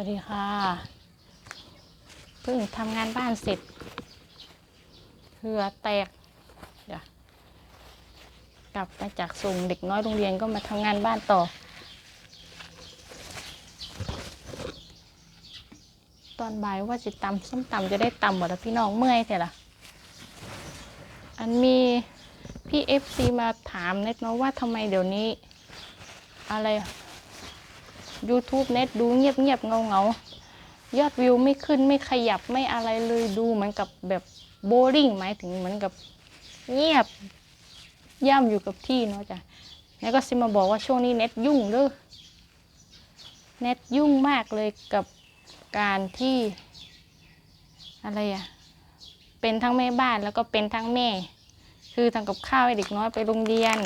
วัสดีค่ะ เพิ่งทำงานบ้านเสร็จเหงื่อแตกเดี๋ยวกลับมาจากส่งเด็กน้อยโรงเรียนก็มาทำงานบ้านต่อ ตอนบ่ายว่าจะตำส้มตำจะได้ตำหมดแล้วพี่น้องเมื่อยเถอะล่ะ อันมีพี่เอฟซีมาถามเน็ตเนาะว่าทำไมเดี๋ยวนี้ อะไร YouTube เน็ตดูเงียบเงียบเงาเงายอดวิวไม่ขึ้นไม่ขยับไม่อะไรเลยดูเหมือนกับแบบโบริ่งหมายถึงเหมือนกับเงียบย่ำอยู่กับที่เนาะจ้ะแล้วก็ซิมาบอกว่าช่วงนี้เน็ตยุ่งเด้อเน็ตยุ่งมากเลยกับการที่อะไรอะเป็นทั้งแม่บ้านแล้วก็เป็นทั้งแม่ คือทำกับข้าวให้เด็กน้อยไปโรงเรียน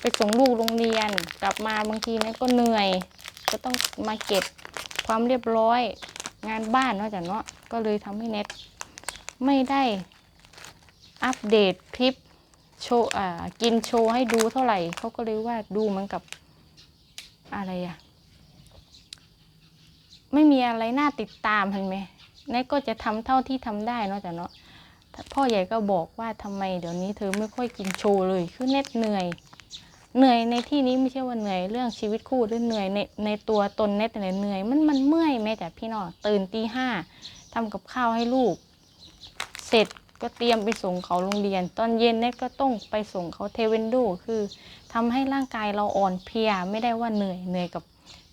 ไปส่งลูกโรงเรียน กลับมาบางทีเน็ตก็เหนื่อย ก็ต้องมาเก็บความเรียบร้อยงานบ้านเนาะจ้ะเนาะก็เลยทำให้เน็ตไม่ได้อัปเดตคลิปโชว์อ่ากินโชว์ให้ดูเท่าไหร่เขาก็เลยว่าดูเหมือนกับอะไรอะไม่มีอะไรน่าติดตามเห็นไหมเน็ตก็จะทำเท่าที่ทำได้เนาะจ้ะเนาะพ่อใหญ่ก็บอกว่าทำไมเดี๋ยวนี้เธอไม่ค่อยกินโชว์เลยคือเน็ตเหนื่อย เหนื่อยในที่นี้ไม่ใช่ว่าเหนื่อยเรื่องชีวิตคู่หรือเหนื่อยในในตัวตนเน็ตอะไรเหนื่อยมันมันเมื่อยแม่แต่พี่น้องตื่นตีห้าทำกับข้าวให้ลูก เสร็จก็เตรียมไปส่งเขาโรงเรียน ตอนเย็นเน็ตก็ต้องไปส่งเขาเทเวนโดคือทำให้ร่างกายเราอ่อนเพลียไม่ได้ว่าเหนื่อยเหนื่อยกับ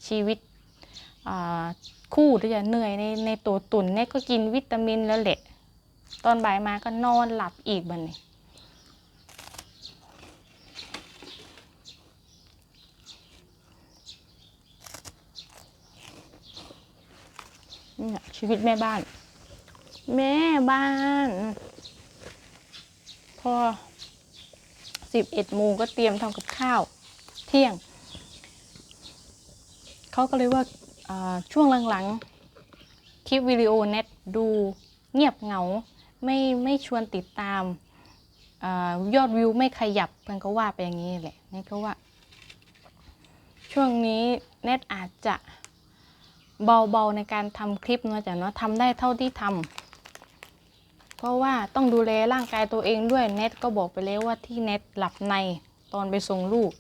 ชีวิตคู่หรือจะเหนื่อยในในตัวตุ่นเน็ตก็กินวิตามินแล้วแหละ ตอนบ่ายมาก็นอนหลับอีกบันนี้ นี่ชีวิตแม่บ้าน แม่บ้าน พอสิบเอ็ดโมงก็เตรียมทำกับข้าว เที่ยง เขาก็เลยว่าช่วงหลังๆ คลิปวิดีโอเน็ตดูเงียบเหงา ไม่ไม่ชวนติดตามอยอดวิวไม่ขยับมันก็ว่าไปอย่างนี้แหละเน็ตก็ว่า ช่วงนี้เน็ตอาจจะ เบาๆในการทำคลิปเนาะจ้ะเนาะทำได้เท่าที่ทำเพราะว่าต้องดูแลร่างกายตัวเองด้วยเน็ตก็บอกไปแล้วว่าที่เน็ตหลับในตอนไปส่งลูก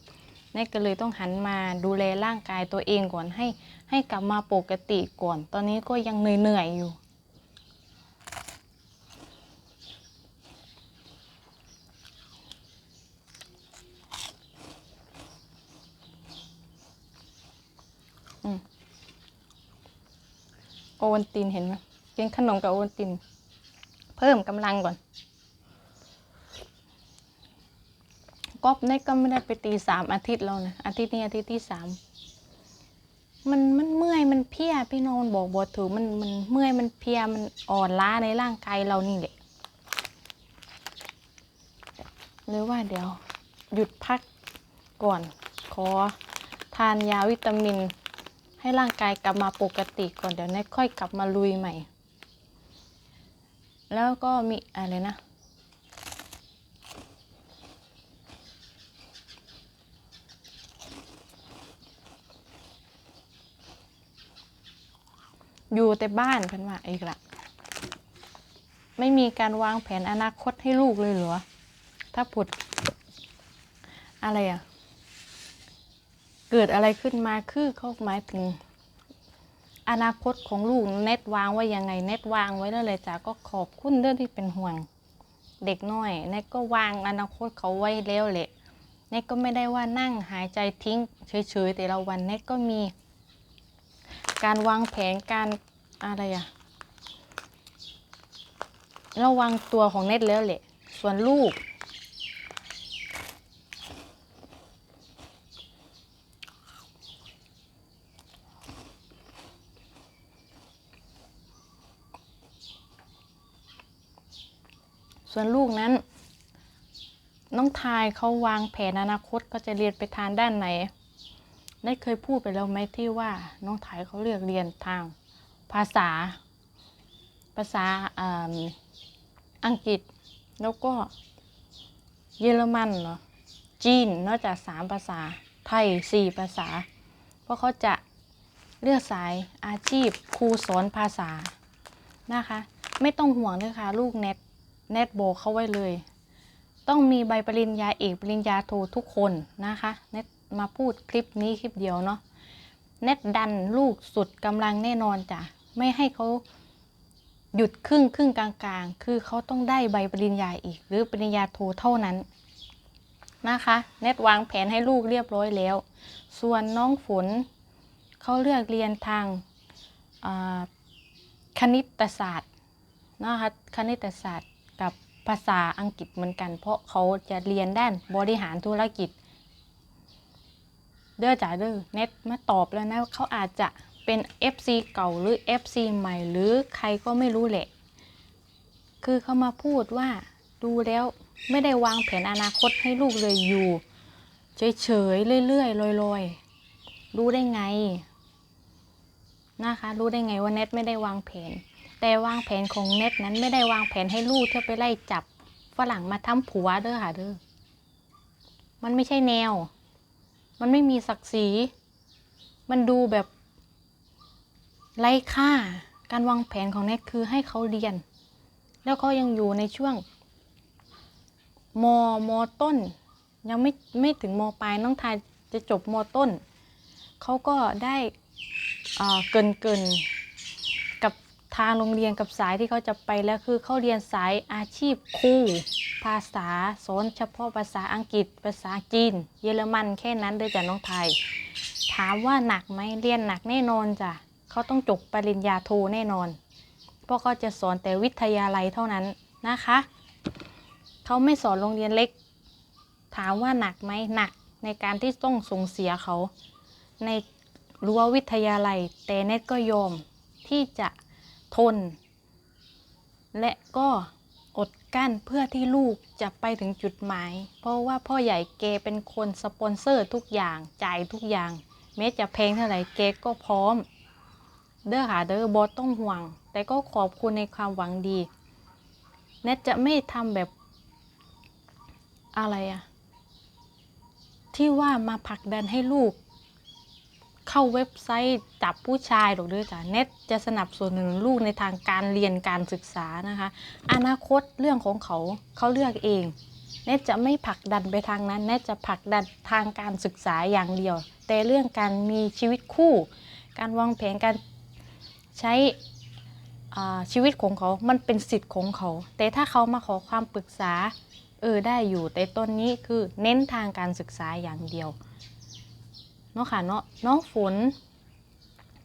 เน็ตก็เลยต้องหันมาดูแลร่างกายตัวเองก่อนให้ ให้กลับมาปกติก่อน ตอนนี้ก็ยังเหนื่อยๆอยู่ โอวัลตินเห็นไหมกินขนมกับโอวัลติน เพิ่มกำลังก่อนก๊อฟเนี่ก็ไม่ได้ไปตีสามอาทิตย์แล้วนะอาทิตย์นี้อาทิตย์ที่สามมันมันเมื่อยมันเพียพี่น้องบอกบอถือมันมันเมื่อยมันเพียมันอ่อนล้าในร่างกายเรานี่แหละเลยว่าเดี๋ยวหยุดพักก่อน ขอทานยาวิตามิน ให้ร่างกายกลับมาปกติก่อนเดี๋ยวนี้ค่อยกลับมาลุยใหม่ แล้วก็มีอะไรนะ อยู่แต่บ้านเพิ่นว่าอีกละไม่มีการวางแผนอนาคตให้ลูกเลยเหรอ ถ้าผุดอะไรอะ เกิดอะไรขึ้นมาคือเขาหมายถึง อนาคตของลูกเน็ตวางไว้ยังไงเน็ตวางไว้แล้วเลยจ้ะก็ขอบคุณเรื่องที่เป็นห่วง เด็กน้อยเน็ตก็วางอนาคตเขาไว้แล้วแหละเน็ตก็ไม่ได้ว่านั่งหายใจทิ้งเฉยๆแต่ละวันเน็ตก็มี การวางแผนการอะไรอะระวังตัวของเน็ตแล้วแหละ ส่วนลูก ส่วนลูกนั้น น้องทายเขาวางแผนอนาคตก็จะเรียนไปทางด้านไหน ได้เคยพูดไปแล้วไหมที่ว่าน้องทายเขาเลือกเรียนทางภาษา ภาษาอ,อังกฤษแล้วก็เยอรมันเหรอจีนนอกจากสามภาษาไทยสี่ภาษา เพราะเขาจะเลือกสายอาชีพครูสอนภาษานะคะ ไม่ต้องห่วงเลยค่ะ ลูกเน็ต เน็ตโบเข้าไว้เลย ต้องมีใบปริญญาเอกปริญญาโททุกคนนะคะเน็ตมาพูดคลิปนี้คลิปเดียวเนาะเน็ตดันลูกสุดกำลังแน่นอนจ้ะไม่ให้เขาหยุดครึ่งครึ่งกลางกลางๆ คือเขาต้องได้ใบปริญญาอีก หรือปริญญาโทเท่านั้นนะคะเน็ตวางแผนให้ลูกเรียบร้อยแล้ว ส่วนน้องฝนเขาเลือกเรียนทางคณิตศาสตร์นะคะคณิตศาสตร์ กับภาษาอังกฤษเหมือนกัน เพราะเขาจะเรียนด้านบริหารธุรกิจ เด้อจ๋าเด้อเน็ตมาตอบแล้วนะเขาอาจจะเป็น FC เก่าหรือ FC ใหม่หรือใครก็ไม่รู้แหละ คือเขามาพูดว่าดูแล้วไม่ได้วางแผนอนาคตให้ลูกเลยอยู่ เฉยๆเรื่อยๆลอยๆรู้ได้ไงนะคะ รู้ได้ไงว่าเน็ตไม่ได้วางแผน แต่วางแผนของเน็ตนั้นไม่ได้วางแผนให้ลูกเที่ยวไปไล่จับฝรั่งมาทำผัวเด้อค่ะเด้อ มันไม่ใช่แนว มันไม่มีศักดิ์ศรี มันดูแบบไร้ค่า การวางแผนของเน็ตคือให้เขาเรียน แล้วเขายังอยู่ในช่วงมมต้น ยังไม่ไม่ถึงมปลายน้องทายจะจบมต้น เขาก็ได้เกินเกิน ทางโรงเรียนกับสายที่เขาจะไปแล้วคือเขาเรียนสายอาชีพครูภาษาสอนเฉพาะภาษาอังกฤษ ภาษาจีน เยอรมันแค่นั้นเด้อจ้ะน้องไทย ถามว่าหนักไหมเรียนหนักแน่นอนจ้ะเขาต้องจบปริญญาโทแน่นอน เพราะเขาจะสอนแต่วิทยาลัยเท่านั้นนะคะเขาไม่สอนโรงเรียนเล็ก ถามว่าหนักไหมหนักในการที่ต้องส่งเสียเขาในรั้ววิทยาลัยแต่เน็ตก็ยอมที่จะ ทน และก็อดกั้นเพื่อที่ลูกจะไปถึงจุดหมาย เพราะว่าพ่อใหญ่เกเป็นคนสปอนเซอร์ทุกอย่างจ่ายทุกอย่างแม้จะแพงเท่าไหร่เกก็พร้อม เด้อค่ะเด้อบอสต้องห่วง แต่ก็ขอบคุณในความหวังดีเน็ตจะไม่ทำแบบอะไรอะที่ว่ามาผลักดันให้ลูก เข้าเว็บไซต์จับผู้ชายหรอกด้วยจ้ะเน็ตจะสนับสนุนลูกในทางการเรียนการศึกษานะคะ อนาคตเรื่องของเขาเขาเลือกเอง เน็ตจะไม่ผลักดันไปทางนั้น เน็ตจะผลักดันทางการศึกษาอย่างเดียว แต่เรื่องการมีชีวิตคู่ การวางแผนการใช้ชีวิตของเขา มันเป็นสิทธิ์ของเขา แต่ถ้าเขามาขอความปรึกษา เออได้อยู่ แต่ตอนนี้คือเน้นทางการศึกษาอย่างเดียว เนาะค่ะเนาะน้องฝน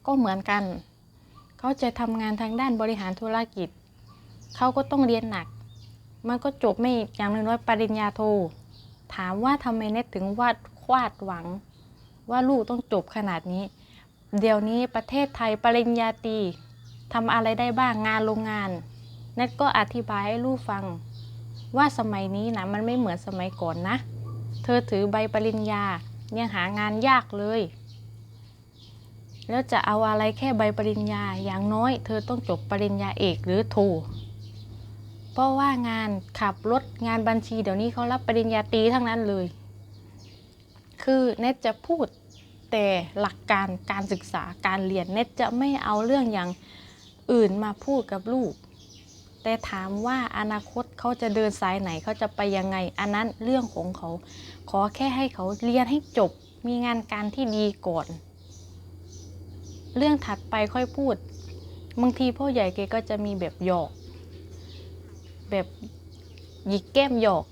ก็เหมือนกัน เขาจะทำงานทางด้านบริหารธุรกิจ เขาก็ต้องเรียนหนัก มันก็จบไม่อย่างน้อยๆปริญญาโท ถามว่าทำไมเน็ตถึงวาดควาดหวัง ว่าลูกต้องจบขนาดนี้ เดี๋ยวนี้ประเทศไทยปริญญาตรีทำอะไรได้บ้างงานโรงงานเน็ตก็อธิบายให้ลูกฟัง ว่าสมัยนี้นะมันไม่เหมือนสมัยก่อนนะ เธอถือใบปริญญา ยังหางานยากเลย แล้วจะเอาอะไรแค่ใบปริญญาอย่างน้อย เธอต้องจบปริญญาเอกหรือโทเพราะว่างานขับรถงานบัญชีเดี๋ยวนี้เขารับปริญญาตรีทั้งนั้นเลย คือเน็ตจะพูดแต่หลักการการศึกษาการเรียนเน็ตจะไม่เอาเรื่องอย่างอื่นมาพูดกับลูก แต่ถามว่าอนาคตเขาจะเดินสายไหนเขาจะไปยังไง อันนั้นเรื่องของเขา ขอแค่ให้เขาเรียนให้จบ มีงานการที่ดีก่อน เรื่องถัดไปค่อยพูด บางทีพ่อใหญ่แกก็จะมีแบบหยอก แบบหยิกแก้มหยอก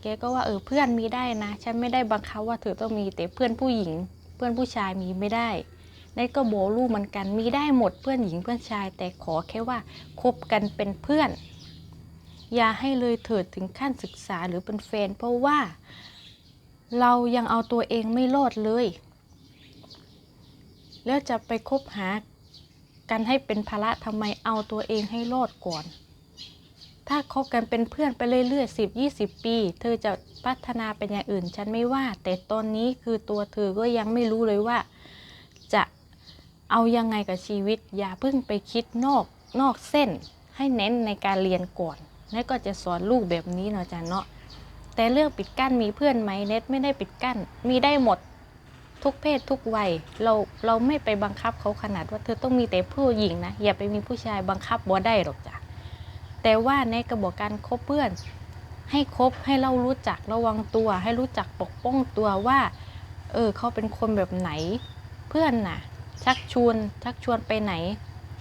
แกก็ว่าเออเพื่อนมีได้นะ ฉันไม่ได้บังคับว่าเธอต้องมีแต่เพื่อนผู้หญิง เพื่อนผู้ชายมีไม่ได้ในก็โบลูกเหมือนกัน มีได้หมดเพื่อนหญิงเพื่อนชาย แต่ขอแค่ว่าคบกันเป็นเพื่อน อย่าให้เลยเถิดถึงขั้นศึกษาหรือเป็นแฟน เพราะว่า เรายังเอาตัวเองไม่รอดเลย แล้วจะไปคบหากันให้เป็นภาระทำไมเอาตัวเองให้รอดก่อน ถ้าคบกันเป็นเพื่อนไปเรื่อยๆสิบยี่สิบปี เธอจะพัฒนาเป็นอย่างอื่น ฉันไม่ว่า แต่ตอนนี้คือตัวเธอก็ยังไม่รู้เลยว่า จะเอายังไงกับชีวิต อย่าเพิ่งไปคิดนอกนอกเส้น ให้เน้นในการเรียนก่อน แล้วก็จะสอนลูกแบบนี้เนาะจ๊ะเนาะ แต่เรื่องปิดกั้นมีเพื่อนไหมเน็ตไม่ได้ปิดกั้น มีได้หมดทุกเพศทุกวัยเราเราไม่ไปบังคับเขาขนาดว่าเธอต้องมีแต่ผู้หญิงนะ อย่าไปมีผู้ชายบังคับบ่ได้หรอกจ้ะแต่ว่าในกระบวนการคบเพื่อน ให้คบให้เรารู้จักระวังตัว ให้รู้จักปกป้องตัวว่า เออเขาเป็นคนแบบไหน เพื่อนน่ะ ชักชวนชักชวนไปไหน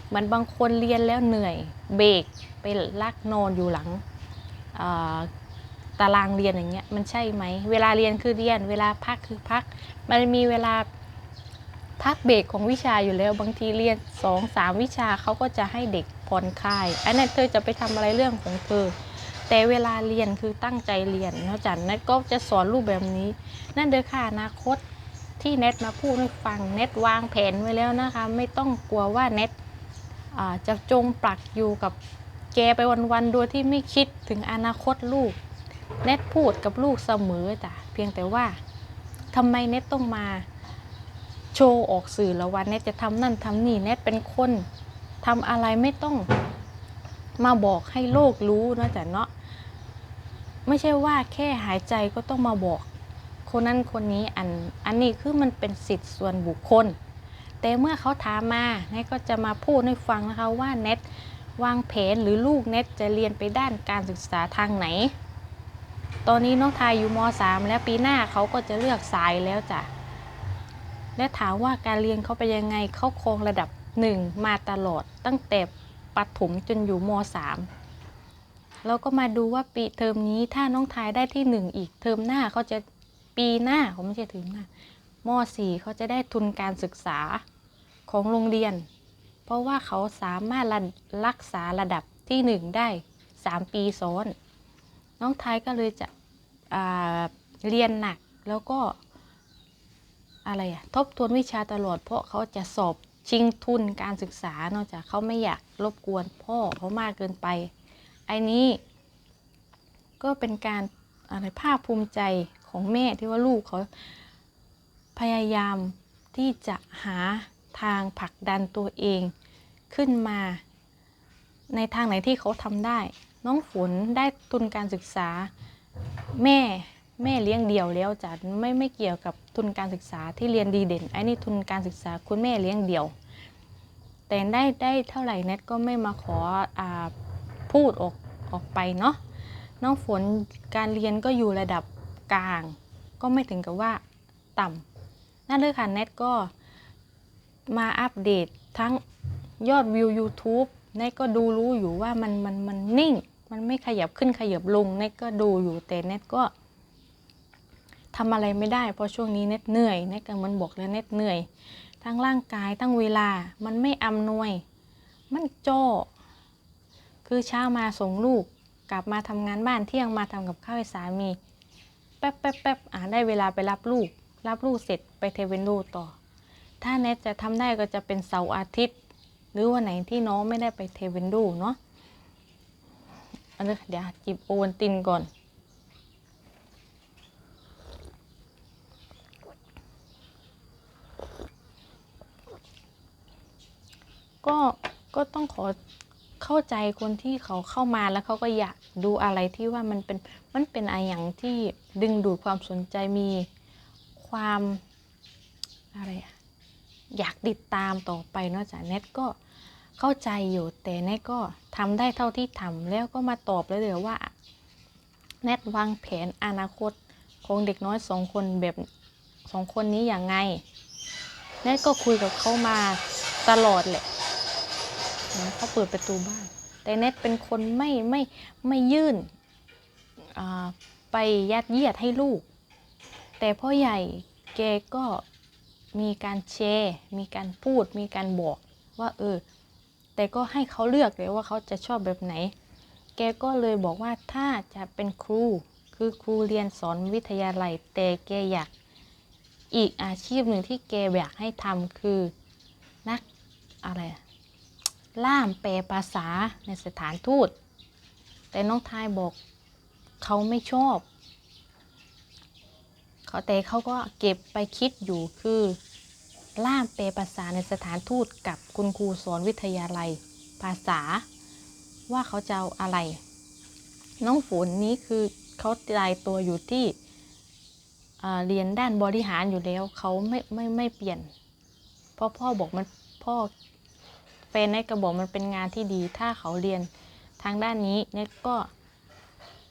เหมือนบางคนเรียนแล้วเหนื่อย เบรกไปลักนอนอยู่หลังอ่า ตารางเรียนอย่างเงี้ยมันใช่ไหม เวลาเรียนคือเรียน เวลาพักคือพัก มันมีเวลาพักเบรกของวิชาอยู่แล้วบางทีเรียนสองสามวิชาเขาก็จะให้เด็กผ่อนคลาย อันนั้นเธอจะไปทำอะไรเรื่องของเธอ แต่เวลาเรียนคือตั้งใจเรียนนะจันนัทก็จะสอนรูปแบบนี้ นั่นเด้อค่ะอนาคตที่เน็ตมาพูดให้ฟังเน็ตวางแผนไว้แล้วนะคะ ไม่ต้องกลัวว่าเน็ตจะจงปลักอยู่กับแกไปวันๆโดยที่ไม่คิดถึงอนาคตลูก เน็ตพูดกับลูกเสมอจ้ะเพียงแต่ว่าทำไมเน็ตต้องมาโชว์ออกสื่อแล้ววันเน็ตจะทำนั่นทำนี่เน็ตเป็นคนทำอะไรไม่ต้องมาบอกให้โลกรู้นะจ๊ะเนาะไม่ใช่ว่าแค่หายใจก็ต้องมาบอก คนนั้นคนนี้อันอันนี้คือมันเป็นสิทธิ์ส่วนบุคคล แต่เมื่อเขาถามมาเน็ตก็จะมาพูดให้ฟังนะคะว่าเน็ตวางแผนหรือลูกเน็ตจะเรียนไปด้านการศึกษาทางไหน ตอนนี้น้องทายอยู่ม .3 แล้วปีหน้าเขาก็จะเลือกสายแล้วจ้ะ และถามว่าการเรียนเขาไปยังไงเขาครงระดับ 1 มาตลอด ตั้งแต่ปฐมจนอยู่ม .3 เราก็มาดูว่าปีเทอมนี้ถ้าน้องทายได้ที่ 1 อีกเทอมหน้าเขาจะปีหน้าเขาไม่ใช่ถึงหน้าม 4 เขาจะได้ทุนการศึกษาของโรงเรียน เพราะว่าเขาสามารถรักษาระดับที่ 1 ได้ 3 ปีซ้อน น้องไทยก็เลยจะ เรียนหนักแล้วก็อะไรอะทบทวนวิชาตลอด เพราะเขาจะสอบชิงทุนการศึกษา นอกจากเขาไม่อยากรบกวนพ่อเขามากเกินไป ไอ้นี้ ก็เป็นการอะไรภาคภูมิใจของแม่ที่ว่าลูกเขาพยายามที่จะหาทางผลักดันตัวเองขึ้นมา ในทางไหนที่เขาทำได้ น้องฝนได้ทุนการศึกษา แม่แม่เลี้ยงเดี่ยวแล้วจ้ะไม่ไม่เกี่ยวกับทุนการศึกษาที่เรียนดีเด่นไอ้นี่ทุนการศึกษาคุณแม่เลี้ยงเดี่ยว แต่ได้ได้เท่าไหร่เน็ตก็ไม่มาขออ่าพูดออกออกไปเนาะน้องฝนการเรียนก็อยู่ระดับกลาง ก็ไม่ถึงกับว่าต่ำนั่นเลยค่ะเน็ตก็มาอัปเดตทั้งยอดวิว YouTube เน็ตก็ดูรู้อยู่ว่ามันมันมันนิ่ง มันไม่ขยับขึ้นขยับลงเน็ตก็ดูอยู่แต่เน็ตก็ทำอะไรไม่ได้ เพราะช่วงนี้เน็ตเหนื่อยเน็ตก็เหมันบอกเลยเน็ตเหนื่อย ทั้งร่างกายทั้งเวลา มันไม่อำนวย มันโจ้คือเช้ามาส่งลูกกลับมาทำงานบ้านเที่ยงมาทำกับข้าวให้สามี แป๊บแป๊บแป๊บอ่าได้เวลาไปรับลูก รับลูกเสร็จไปเทเวนโดต่อ ถ้าเน็ตจะทำได้ก็จะเป็นเสาร์อาทิตย์ หรือวันไหนที่น้องไม่ได้ไปเทเวนโดเนาะ อันนี้เดี๋ยวจิบโอวันตินก่อน ก็ก็ต้องขอเข้าใจคนที่เขาเข้ามาแล้วเขาก็อยากดูอะไรที่ว่ามันเป็นมันเป็นอะไรอย่างที่ดึงดูดความสนใจมีความอะไรอะอยากติดตามต่อไปเนอกจากเน็ตก็ เข้าใจอยู่แต่เน็ตก็ทำได้เท่าที่ทำแล้วก็มาตอบเลยเลยวว่าเน็ตวางแผนอนาคตของเด็กน้อยสองคนแบบสองคนนี้อย่างไงเน็ตก็คุยกับเขามาตลอดแหละเขาเปิดประตูบ้าน แต่เน็ตเป็นคนไม่ไม่ไม่ยื่นไปยัดเยียดให้ลูก แต่พ่อใหญ่แกก็มีการแชร์ มีการพูด มีการบอกว่าเออ แต่ก็ให้เขาเลือกเลยว่าเขาจะชอบแบบไหน แกก็เลยบอกว่าถ้าจะเป็นครู คือครูเรียนสอนวิทยาลัย แต่แกอยากอีกอาชีพหนึ่งที่แกอยากให้ทำคือนักอะไรล่ามแปลภาษาในสถานทูต แต่น้องทายบอกเขาไม่ชอบ เขาแต่เขาก็เก็บไปคิดอยู่คือ ล่ามแปลภาษาในสถานทูตกับคุณครูสอนวิทยาลัย ภาษา ว่าเขาจะเอาอะไร น้องฝนนี้คือเขาตายตัวอยู่ที่เรียนด้านบริหารอยู่แล้วเขาไม่ไม่ไม่เปลี่ยน เพราะพ่อบอกมันพ่อแฟนเน็ตก็บอกมันเป็นงานที่ดีถ้าเขาเรียนทางด้านนี้เน็ตก็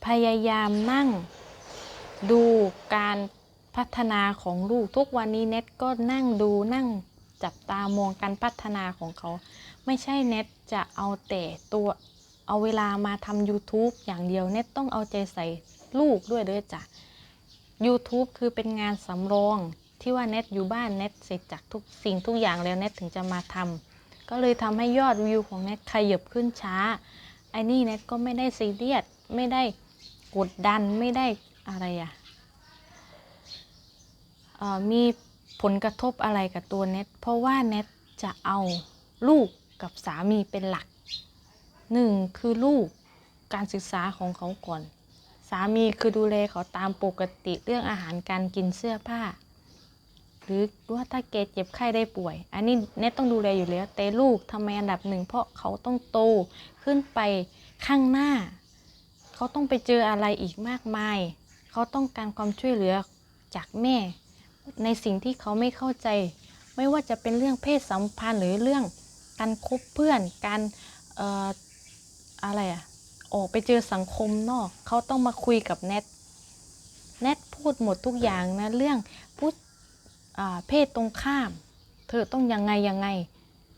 พยายามนั่งดูการ พัฒนาของลูกทุกวันนี้เน็ตก็นั่งดูนั่งจับตามองการพัฒนาของเขา ไม่ใช่เน็ตจะเอาแต่ตัวเอาเวลามาทำ YouTube อย่างเดียวเน็ตต้องเอาใจใส่ลูกด้วยเด้วยจ้ะ YouTube คือเป็นงานสำรองที่ว่าเน็ตอยู่บ้านเน็ตเสร็จจากทุกสิ่งทุกอย่างแล้วเน็ตถึงจะมาทำก็เลยทำให้ยอดวิวของเน็ตขยับขึ้นช้าไอ้นี่เน็ตก็ไม่ได้ซีเรียสไม่ได้กดดันไม่ได้อะไรอะเอ่อ มีผลกระทบอะไรกับตัวเน็ต เพราะว่าเน็ตจะเอาลูกกับสามีเป็นหลักหนึ่งคือลูกการศึกษาของเขาก่อน สามีคือดูแลเขาตามปกติเรื่องอาหารการกินเสื้อผ้า หรือว่าถ้าแกเจ็บไข้ได้ป่วย อันนี้เน็ตต้องดูแลอยู่แล้วแต่ลูกทำไมอันดับหนึ่งเพราะเขาต้องโตขึ้นไปข้างหน้า เขาต้องไปเจออะไรอีกมากมาย เขาต้องการความช่วยเหลือจากแม่ ในสิ่งที่เขาไม่เข้าใจ ไม่ว่าจะเป็นเรื่องเพศสัมพันธ์หรือเรื่องการคบเพื่อน การอออะไรอะออกไปเจอสังคมนอก เขาต้องมาคุยกับแนท แนทพูดหมดทุกอย่างนะ เรื่องพูดเพศตรงข้าม เธอต้องยังไงยังไง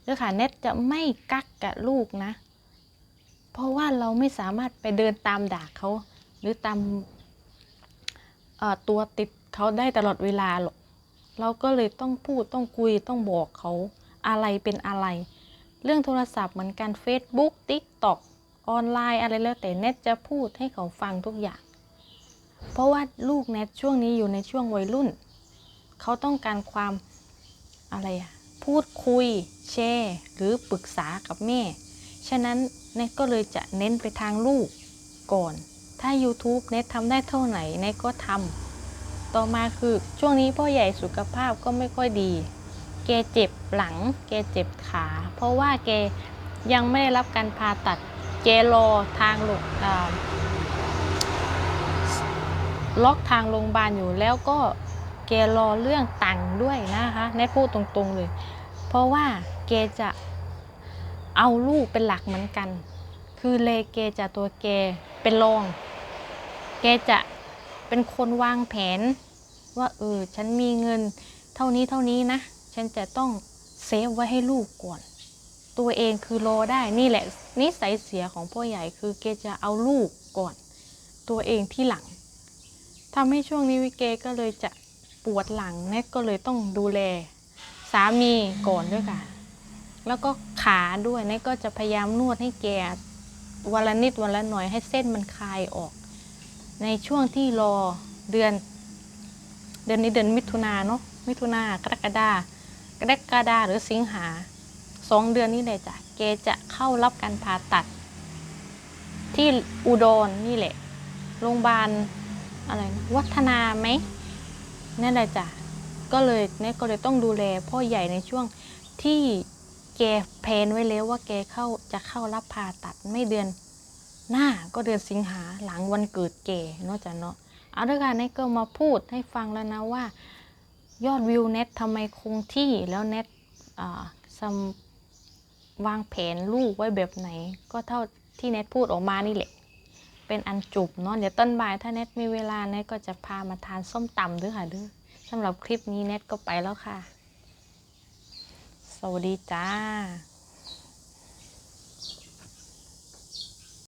เด้อค่ะแนทจะไม่กักกับลูกนะ เพราะว่าเราไม่สามารถไปเดินตามด่าเขา หรือตามตัวติดเขาได้ตลอดเวลาหรอก เราก็เลยต้องพูดต้องคุยต้องบอกเขาอะไรเป็นอะไร เรื่องโทรศัพท์เหมือนกัน Facebook TikTok ออนไลน์อะไรแล้วแต่เน็ตจะพูดให้เขาฟังทุกอย่าง เพราะว่าลูกเน็ตช่วงนี้อยู่ในช่วงวัยรุ่น เขาต้องการความอะไรอะพูดคุยแชร์หรือปรึกษากับแม่ ฉะนั้นเน็ตก็เลยจะเน้นไปทางลูกก่อน ถ้า YouTube เน็ตทำได้เท่าไหนเน็ตก็ทำ ต่อมาคือช่วงนี้พ่อใหญ่สุขภาพก็ไม่ค่อยดี แกเจ็บหลัง แกเจ็บขา เพราะว่าแกยังไม่ได้รับการผ่าตัด แกรอทางโรงอ่าล็อกทางโรงพยาบาลอยู่แล้วก็แกรอเรื่องตังค์ด้วยนะคะแนทพูดตรงๆเลย เพราะว่าแกจะเอาลูกเป็นหลักเหมือนกัน คือเลแกจะตัวแกเป็นรอง แกจะ เป็นคนวางแผน ว่าเออฉันมีเงินเท่านี้เท่านี้นะ ฉันจะต้องเซฟไว้ให้ลูกก่อน ตัวเองคือรอได้นี่แหละ นิสัยเสียของพ่อใหญ่คือเกจะเอาลูกก่อน ตัวเองที่หลังทำให้ช่วงนี้วิเกก็เลยจะปวดหลังเน็ตก็เลยต้องดูแล สามีก่อนด้วยค่ะ แล้วก็ขาด้วยเน็ตก็จะพยายามนวดให้แกวันละนิดวันละหน่อยให้เส้นมันคลายออก ในช่วงที่รอเดือน เดือนนี้เดือนมิถุนาเนาะมิถุนากรกฎากรกฎาหรือสิงหาสองเดือนนี้เลยจ้ะเกจะเข้ารับการผ่าตัด ที่อุดรนี่แหละโรงพยาบาลอะไรนะวัฒนาไหมนั่นแหละจ้ะก็เลยเนี่ยก็เลยต้องดูแลพ่อใหญ่ในช่วงที่แกแพนไว้แล้วว่าแกเข้าจะเข้ารับผ่าตัดไม่เดือน หน้าก็เดือนสิงหาหลังวันเกิดแกเนาะจ้ะเนาะเอาด้วยกันเน็ตก็มาพูดให้ฟังแล้วนะว่า ยอดวิวเน็ตทำไมคงที่แล้วเน็ตวางแผนลูกไว้แบบไหน ก็เท่าที่เน็ตพูดออกมานี่แหละ เป็นอันจุบเนาะเดี๋ยวต้นบ่ายถ้าเน็ตมีเวลาเน็ตก็จะพามาทานส้มตำด้วยค่ะด้วยสำหรับคลิปนี้เน็ตก็ไปแล้วค่ะ สวัสดีจ้า